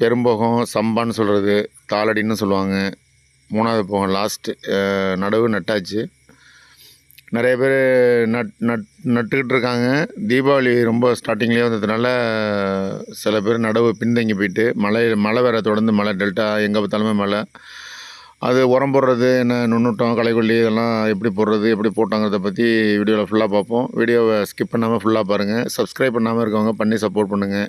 பெரும்போகம் சம்பான்னு சொல்கிறது தாளடின்னு சொல்லுவாங்க. மூணாவது போகம் லாஸ்ட்டு நடவு நட்டாச்சு. நிறைய பேர் நட் நட் நட்டுக்கிட்டு இருக்காங்க. தீபாவளி ரொம்ப ஸ்டார்டிங்லேயே வந்ததுனால சில பேர் நடவு பின்தங்கி போயிட்டு மழை மழை வேற தொடர்ந்து மழை டெல்டா எங்கே பார்த்தாலுமே மழை. அது உரம் போடுறது என்ன நுண்ணூட்டம் களைக்கொல்லி இதெல்லாம் எப்படி போடுறது எப்படி போட்டாங்கிறத பற்றி வீடியோவில் ஃபுல்லாக பார்ப்போம். வீடியோவை ஸ்கிப் பண்ணாமல் ஃபுல்லாக பாருங்கள் சப்ஸ்கிரைப் பண்ணாமல் இருக்கவங்க பண்ணி சப்போர்ட் பண்ணுங்கள்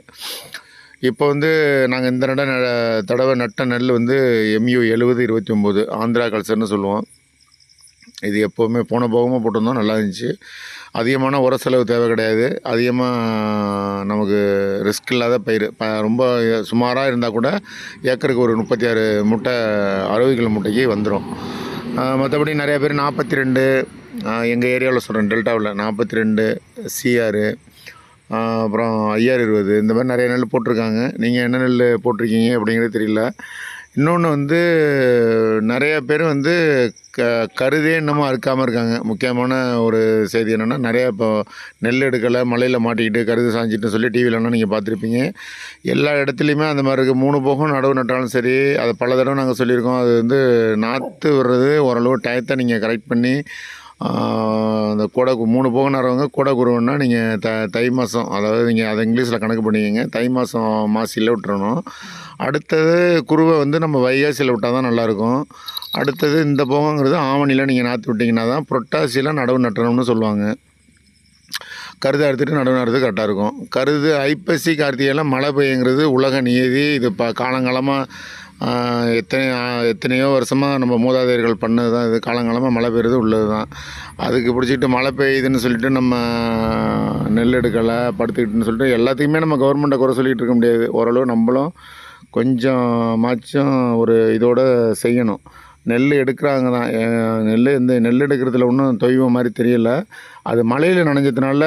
இப்போ வந்து நாங்கள் இந்த நட ந- தடவை நட்ட நெல் வந்து எம்யூ எழுபது இருபத்தி ஒம்பது ஆந்திரா கல்ச்சர்னு சொல்லுவோம். இது எப்போவுமே போன போகமாக போட்டிருந்தோம் நல்லா இருந்துச்சு. அதிகமான உர செலவு தேவை கிடையாது. அதிகமாக நமக்கு ரிஸ்க் இல்லாத பயிர் ப ரொம்ப சுமாராக இருந்தால் கூட ஏக்கருக்கு ஒரு முப்பத்தி ஆறு முட்டை அறுபது கிலோ முட்டைக்கு வந்துடும் மற்றபடி நிறையா பேர் நாற்பத்தி ரெண்டு எங்கள் ஏரியாவில் சொல்கிறேன் டெல்டாவில் நாற்பத்தி ரெண்டு சிஆர் அப்புறம் ஐஆர் இருபது இந்த மாதிரி நிறைய நெல் போட்டிருக்காங்க. நீங்கள் என்ன நெல் போட்டிருக்கீங்க அப்படிங்கிறது தெரியல. இன்னொன்று வந்து நிறைய பேர் வந்து க கருதே இன்னமும் அறுக்காமல் இருக்காங்க. முக்கியமான ஒரு செய்தி என்னென்னா நிறையா இப்போ நெல் எடுக்கலை மலையில் மாட்டிக்கிட்டு கருது சாஞ்சிட்டு சொல்லி டிவிலலாம் நீங்கள் பார்த்துருப்பீங்க. எல்லா இடத்துலையுமே அந்த மாதிரி இருக்குது மூணு போகம் நடவு நட்டாலும் சரி அதை பல தடவை நாங்கள் சொல்லியிருக்கோம். அது வந்து நாற்று விடுறது ஓரளவு டயத்தை நீங்கள் கரெக்ட் பண்ணி இந்த அந்த கொடை மூணு போகம் நடுறவங்க கொடை குருவன்னா நீங்கள் த தை மாதம் அதாவது நீங்கள் அதை இங்கிலீஷில் கணக்கு பண்ணிக்கங்க. தை மாதம் மாசியில் விட்டுறணும். அடுத்தது குருவை வந்து நம்ம வைகாசியில் விட்டால் தான் நல்லாயிருக்கும். அடுத்தது இந்த போகங்கிறது ஆவணியில் நீங்கள் நாற்று விட்டிங்கன்னா தான் புரட்டாசியில் நடவு நட்டணும்னு சொல்லுவாங்க. கருது அறுத்துட்டு நடவு நடுறது கரெக்டாக இருக்கும். கருது ஐப்பசி கார்த்திகைலாம் மழை பெய்யுங்கிறது உலக நியதி. இது ப காலங்காலமாக எத்தனை எத்தனையோ வருஷமாக நம்ம மூதாதையர்கள் பண்ணது தான் இது காலங்காலமாக மழை பெய்யுறது உள்ளது தான் அதுக்கு பிடிச்சிட்டு மழை பெய்யுதுன்னு சொல்லிட்டு நம்ம நெல் எடுக்கலை படுத்துக்கிட்டுன்னு சொல்லிட்டு எல்லாத்தையுமே நம்ம கவர்மெண்ட்டை குறை சொல்லிகிட்டு இருக்க முடியாது. ஓரளவு நம்மளும் கொஞ்சம் மாச்சும் ஒரு இதோடு செய்யணும். நெல் எடுக்கிறாங்க தான். நெல் இந்த நெல் எடுக்கிறதுல ஒன்றும் தொய்வு மாதிரி தெரியல. அது மழையில் நனைஞ்சதுனால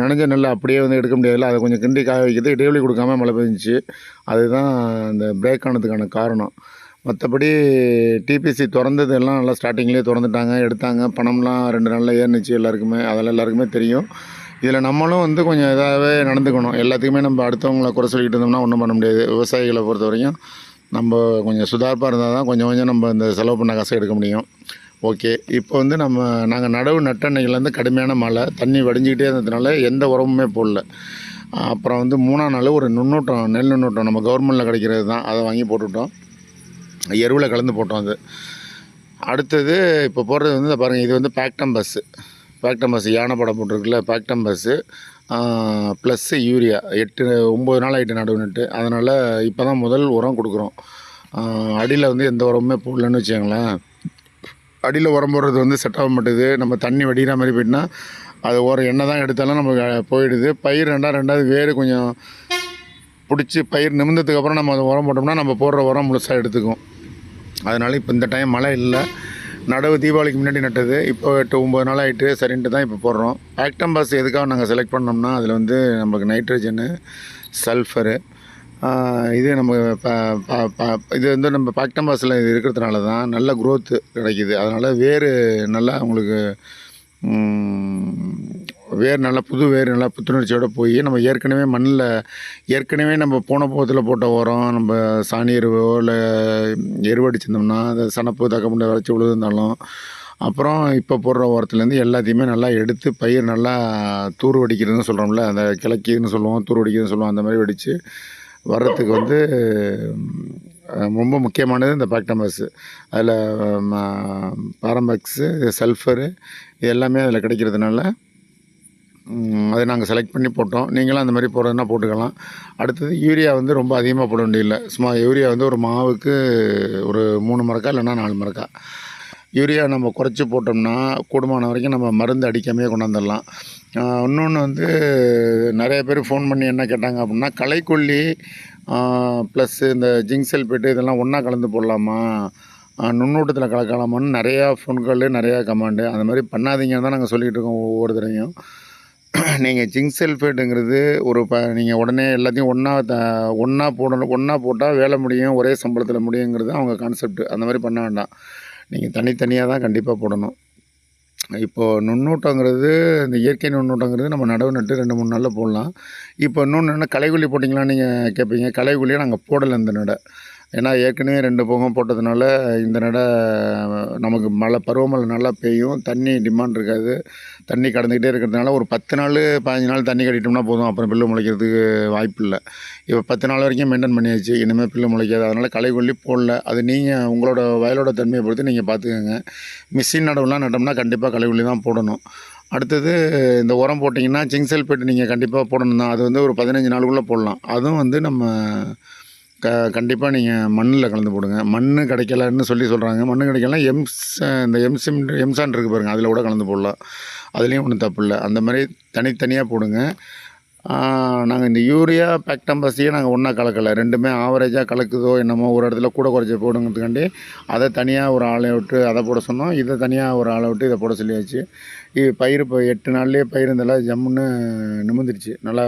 நனைஞ்ச நெல் அப்படியே வந்து எடுக்க முடியாதுல்ல. அதை கொஞ்சம் கிண்டி காய வைக்கிறது இடைவெளி கொடுக்காம மழை பெஞ்சிச்சு. அதுதான் இந்த பிரேக் ஆனதுக்கான காரணம். மற்றபடி டிபிசி திறந்தது எல்லாம் நல்லா ஸ்டார்டிங்லேயே திறந்துட்டாங்க எடுத்தாங்க. பணம்லாம் ரெண்டு நாளில் ஏறினுச்சு எல்லாருக்குமே. அதெல்லாம் எல்லாருக்குமே தெரியும். இதில் நம்மளும் வந்து கொஞ்சம் இதாகவே நடந்துக்கணும். எல்லாத்துக்குமே நம்ம அடுத்தவங்கள குறை சொல்லிக்கிட்டு இருந்தோம்னா ஒன்றும் பண்ண முடியாது. விவசாயிகளை பொறுத்த வரைக்கும் நம்ம கொஞ்சம் சுதார்ப்பாக இருந்தால் தான் கொஞ்சம் கொஞ்சம் நம்ம இந்த செலவு பண்ண காசை எடுக்க முடியும். ஓகே. இப்போ வந்து நம்ம நாங்கள் நடவு நட்ட கடுமையான மழை தண்ணி வடிஞ்சிக்கிட்டே இருந்ததுனால எந்த உரமுமே போடல. அப்புறம் வந்து மூணாம் நாள் ஒரு நுண்ணூட்டம் நெல் நுண்ணூட்டம் நம்ம கவர்மெண்ட்டில் கிடைக்கிறது தான். அதை வாங்கி போட்டுவிட்டோம் எருவில் கலந்து போட்டோம் அது. அடுத்தது இப்போ போடுறது வந்து பாருங்கள் இது வந்து பேக்டம் பஸ்ஸு பேக்டம் பஸ் யானை படம் போட்டிருக்குல்ல பேக்டம் பஸ்ஸு ப்ளஸ்ஸு யூரியா எட்டு ஒம்பது நாள் ஆகிட்டு நடுவு நட்டு அதனால் இப்போ தான் முதல் உரம் கொடுக்குறோம். அடியில் வந்து எந்த உரமுமே போடலன்னு வச்சுக்கோங்களேன். அடியில் உரம் போடுறது வந்து செட் ஆக மாட்டேது நம்ம தண்ணி வடிகிற மாதிரி போயிட்டுனா அது உரம் எண்ணெய் தான் எடுத்தாலும் நமக்கு போயிடுது. பயிர் ரெண்டாவது ரெண்டாவது வேறு கொஞ்சம் பிடிச்சி பயிர் நிமிந்ததுக்கப்புறம் நம்ம அதை உரம் போட்டோம்னா நம்ம போடுற உரம் முழுசாக எடுத்துக்கும் அதனால் இப்போ இந்த டைம் மழை இல்லை. நடவு தீபாவளிக்கு முன்னாடி நட்டது. இப்போ எட்டு ஒம்பது நாள் ஆகிட்டு சரின்ட்டு தான் இப்போ போடுறோம். ஆக்டம்பாஸ் எதுக்காக நாங்கள் செலக்ட் பண்ணோம்னா அதில் வந்து நமக்கு நைட்ரஜனு சல்ஃபரு இது நம்ம ப- ப- ப- இது வந்து நம்ம பாக்டம்பாஸில் இது இருக்கிறதுனால தான் நல்ல growth கிடைக்குது. அதனால் வேறு நல்லா உங்களுக்கு வேர் நல்லா புது வேர் நல்லா புத்துணர்ச்சியோட போய் நம்ம ஏற்கனவே மண்ணில் ஏற்கனவே நம்ம போன போகத்தில் போட்ட உரம் நம்ம சாணி எருவோ இல்லை எருவடிச்சிருந்தோம்னா அந்த சனப்பு தக்கமுண்டை வரைச்சி விழுந்தாலும் அப்புறம் இப்போ போடுற உரத்துலேருந்து எல்லாத்தையுமே நல்லா எடுத்து பயிர் நல்லா தூர் வடிக்கிறதுன்னு சொல்கிறோம்ல அந்த கிழக்கின்னு சொல்லுவோம் தூர் வடிக்கிறதுன்னு சொல்லுவோம் அந்த மாதிரி வெடித்து வர்றதுக்கு வந்து ரொம்ப முக்கியமானது இந்த பேக்டமஸ். அதில் பாரம்பக்ஸு சல்ஃபரு இது எல்லாமே அதில் கிடைக்கிறதுனால அதை நாங்கள் செலக்ட் பண்ணி போட்டோம். நீங்களும் அந்த மாதிரி போடுறதுனா போட்டுக்கலாம். அடுத்தது யூரியா வந்து ரொம்ப அதிகமாக போட வேண்டியதில்லை. சும்மா யூரியா வந்து ஒரு மாவுக்கு ஒரு மூணு மரக்கா இல்லைன்னா நாலு மரக்கா. யூரியா நம்ம குறைச்சி போட்டோம்னா கூடுமான வரைக்கும் நம்ம மருந்து அடிக்காமையே கொண்டாந்துடலாம். இன்னொன்று வந்து நிறைய பேர் ஃபோன் பண்ணி என்ன கேட்டாங்க அப்படின்னா களைக்கொல்லி ப்ளஸ் இந்த ஜிங்க் சல்பேட்டு இதெல்லாம் ஒன்றா கலந்து போடலாமா? நுண்ணூட்டத்தில் கலக்கலாமான்னு நிறையா ஃபோன்கள் நிறையா கமாண்டு அந்த மாதிரி பண்ணாதீங்கன்னு தான் நாங்கள் சொல்லிகிட்டு இருக்கோம் ஒவ்வொரு தடவையும் நீங்கள் ஜிங்க் சல்ஃபேட்டுங்கிறது ஒரு ப நீங்கள் உடனே எல்லாத்தையும் ஒன்றா த ஒன்றா போடணும் ஒன்றா போட்டால் வேலை முடியும் ஒரே சம்பளத்தில் முடியுங்கிறது அவங்க கான்செப்ட் அந்த மாதிரி பண்ண வேண்டாம். நீங்கள் தனித்தனியாக தான் கண்டிப்பாக போடணும். இப்போது நுண்ணூட்டங்கிறது இந்த இயற்கை நுண்ணூட்டங்கிறது நம்ம நடவு நட்டு ரெண்டு மூணு நாளில் போடலாம். இப்போ இன்னொன்று என்ன களைகுழி போட்டிங்களான்னு நீங்கள் கேட்பீங்க களைகுழியை நாங்கள் போடலை இந்த நடை. ஏன்னா ஏற்கனவே ரெண்டு போகம் போட்டதுனால இந்த நடை நமக்கு மழை பருவமழை நல்லா பெய்யும். தண்ணி டிமாண்ட் இருக்காது. தண்ணி கடந்துக்கிட்டே இருக்கிறதுனால ஒரு பத்து நாள் பதினஞ்சு நாள் தண்ணி கட்டிட்டோம்னா போதும். அப்புறம் பில்லு முளைக்கிறதுக்கு வாய்ப்பு இல்லை. இப்போ பத்து நாள் வரைக்கும் மெயின்டைன் பண்ணியாச்சு. இனிமேல் பில்லு முளைக்காது. அதனால் களைக்கொல்லி போடல. அது நீங்கள் உங்களோட வயலோட தன்மையை பொறுத்து நீங்கள் பார்த்துக்கோங்க. மிஷின் நடவுலாம் நட்டோம்னா கண்டிப்பாக களைக்கொல்லி தான் போடணும். அடுத்தது இந்த உரம் போட்டிங்கன்னா ஜிங்க் சல்பேட் நீங்கள் கண்டிப்பாக போடணும் தான் அது வந்து ஒரு பதினஞ்சு நாளுக்குள்ளே போடலாம். அதுவும் வந்து நம்ம க கண்டிப்பாக நீங்கள் மண்ணில் கலந்து போடுங்க. மண் கிடைக்கலன்னு சொல்லி சொல்கிறாங்க மண் கிடைக்கலாம் எம்ஸ் இந்த எம்சிம் எம்சான் இருக்குது பாருங்கள் அதில் கூட கலந்து போடலாம். அதுலேயும் ஒன்றும் தப்பு இல்லை. அந்த மாதிரி தனித்தனியாக போடுங்க. நாங்கள் இந்த யூரியா பேக்டம்பஸையே நாங்கள் ஒன்றா கலக்கலை. ரெண்டுமே ஆவரேஜாக கலக்குதோ என்னமோ ஒரு இடத்துல கூட குறைச்சி போடுங்கிறதுக்காண்டி அதை தனியாக ஒரு ஆளை விட்டு அதை போட சொன்னோம். இதை தனியாக ஒரு ஆளை விட்டு இதை போட சொல்லியாச்சு. பயிர் இப்போ எட்டு நாள்லேயே பயிர் இருந்தாலும் ஜம்முன்னு நிமிந்துருச்சு நல்லா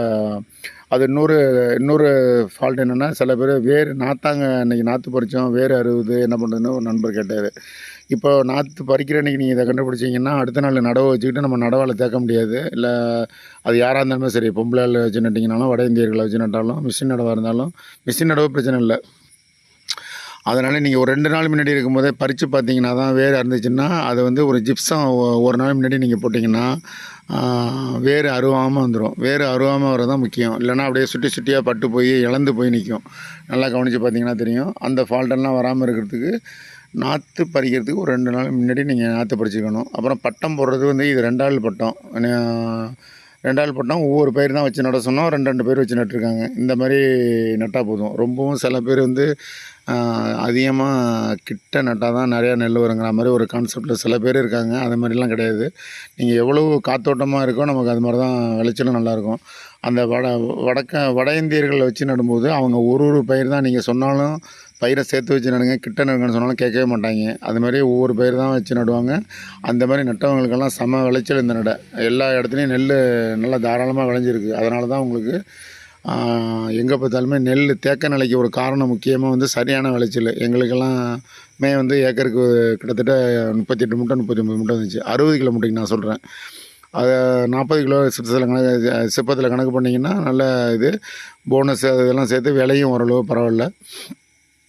அது இன்னொரு இன்னொரு ஃபால்ட் என்னென்னா சில பேர் வேர் நாத்தாங்க அன்றைக்கி நாற்று பறித்தோம் வேர் அறுபது என்ன பண்ணுறதுன்னு ஒரு நண்பர் கேட்டார். இப்போ நாற்று பறிக்கிற அன்றைக்கி நீங்கள் இதை கண்டுபிடிச்சிங்கன்னா அடுத்த நாள் நடவு வச்சுக்கிட்டு நம்ம நடவால் தேக்க முடியாது. இல்லை அது யாராக இருந்தாலுமே சரி பொம்பளை வச்சு நட்டிங்கனாலும் வட இந்தியர்களை வச்சு நட்டாலும் மிஷின் நடவாக இருந்தாலும் மிஷின் நடவு பிரச்சனை இல்லை. அதனால் நீங்கள் ஒரு ரெண்டு நாள் முன்னாடி இருக்கும்போதே பறித்து பார்த்தீங்கன்னா தான் வேர் இருந்துச்சுன்னா அது வந்து ஒரு ஜிப்ஸம் ஒரு நாள் முன்னாடி நீங்கள் போட்டிங்கன்னா வேர் அருவாமல் வந்துடும் வேர் அருவாமல் வரதான் முக்கியம். இல்லைன்னா அப்படியே சுட்டி சுட்டியாக பட்டு போய் இழந்து போய் நிற்கும் நல்லா கவனித்து பார்த்தீங்கன்னா தெரியும். அந்த ஃபால்ட்டெல்லாம் வராமல் இருக்கிறதுக்கு நாற்று பறிக்கிறதுக்கு ஒரு ரெண்டு நாள் முன்னாடி நீங்கள் நாற்று பறிச்சுக்கணும். அப்புறம் பட்டம் போடுறது வந்து இது ரெண்டாள் பட்டம். ரெண்டாள் போட்டால் ஒவ்வொரு பயிர் தான் வச்சு நட சொன்னோம். ரெண்டு ரெண்டு பேர் வச்சு நட்டுருக்காங்க. இந்த மாதிரி நட்டால் போதும். ரொம்பவும் சில பேர் வந்து அதிகமாக கிட்ட நட்டால் தான் நிறையா நெல் வருங்கிற மாதிரி ஒரு கான்செப்டில் சில பேர் இருக்காங்க. அது மாதிரிலாம் கிடையாது. நீங்கள் எவ்வளோ காத்தோட்டமாக இருக்கோ நமக்கு அது மாதிரி தான் விளைச்சலும் நல்லாயிருக்கும் அந்த வட வடக்க வட இந்தியர்களை வச்சு நடும்போது அவங்க ஒரு ஒரு பயிர் தான் நீங்கள் சொன்னாலும் பயிரை சேர்த்து வச்சு நடுங்க கிட்ட நடுங்கன்னு சொன்னாலும் கேட்கவே மாட்டாங்க. அது மாதிரி ஒவ்வொரு பயிர் தான் வச்சு நடுவாங்க. அந்த மாதிரி நட்டவங்களுக்கெல்லாம் சம விளைச்சல் இந்த நடை. எல்லா இடத்துலையும் நெல் நல்லா தாராளமாக விளைஞ்சிருக்கு. அதனால தான் உங்களுக்கு எங்கே பார்த்தாலுமே நெல் தேக்க நிலைக்கு ஒரு காரணம் முக்கியமாக வந்து சரியான விளைச்சல். எங்களுக்கெல்லாம் மே வந்து ஏக்கருக்கு கிட்டத்தட்ட முப்பத்தி எட்டு மூட்டை முப்பத்தி ஒம்பது மூட்டை வந்துச்சு. அறுபது கிலோ மூட்டைக்கு நான் சொல்கிறேன் அதை நாற்பது கிலோ சிப்பத்தில் கணக்கு சிப்பத்தில் கணக்கு பண்ணிங்கன்னா நல்ல இது போனஸ் இதெல்லாம் சேர்த்து விலையும் ஓரளவு பரவாயில்ல.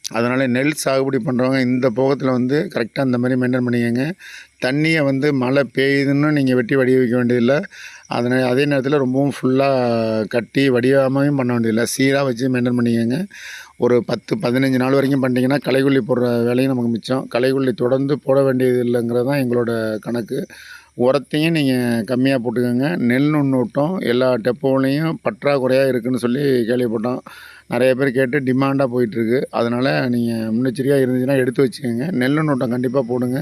அதனால் நெல் சாகுபடி பண்ணுறவங்க இந்த போகத்தில் வந்து கரெக்டாக இந்த மாதிரி மெயின்டைன் பண்ணிக்கோங்க. தண்ணியை வந்து மழை பெய்யுதுன்னு நீங்கள் வெட்டி வடிய வைக்க வேண்டியதில்லை. அதனால் அதே நேரத்தில் ரொம்பவும் ஃபுல்லாக கட்டி வடிவாமையும் பண்ண வேண்டியதில்லை. சீராக வச்சு மெயின்டைன் பண்ணிக்கோங்க. ஒரு பத்து பதினஞ்சு நாள் வரைக்கும் பண்ணிட்டீங்கன்னா களைக்கொல்லி போடுற வேலையும் நமக்கு மிச்சம். களைக்கொல்லி தொடர்ந்து போட வேண்டியது இல்லைங்கிறது தான் எங்களோட கணக்கு. உரத்தையும் நீங்கள் கம்மியாக போட்டுக்கோங்க. நெல் நுண்ணூட்டம் எல்லா டெப்போலையும் பற்றாக்குறையாக இருக்குதுன்னு சொல்லி கேள்விப்பட்டோம். நிறைய பேர் கேட்டு டிமாண்டாக போயிட்டுருக்கு. அதனால் நீங்கள் முன்னெச்சரிக்கையாக இருந்துச்சுன்னா எடுத்து வச்சுக்கோங்க. நெல் நுண்ணூட்டம் கண்டிப்பாக போடுங்க.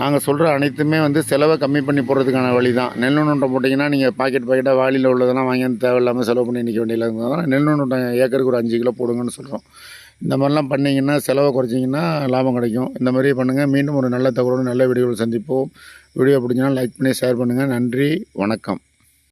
நாங்கள் சொல்கிற அனைத்துமே வந்து செலவை கம்மி பண்ணி போடுறதுக்கான வழி தான் நெல் நுண்ணூட்டம் போட்டிங்கன்னா நீங்கள் பாக்கெட் பாக்கெட்டாக வாளியில் உள்ளதெல்லாம் வாங்கி தேவையில்லாமல் செலவு பண்ணி நிற்க வேண்டியதில்லை அதனால் நெல் நுண்ணூட்டம் ஏக்கருக்கு ஒரு அஞ்சு கிலோ போடுங்கன்னு சொல்கிறோம் இந்த மாதிரிலாம் பண்ணிங்கன்னா செலவை குறைச்சிங்கன்னா லாபம் கிடைக்கும். இந்த மாதிரி பண்ணுங்கள் மீண்டும் ஒரு நல்ல தகவலோடு நல்ல வீடியோவில் சந்திப்போம். வீடியோ பிடிச்சினா லைக் பண்ணி ஷேர் பண்ணுங்கள் நன்றி. வணக்கம்.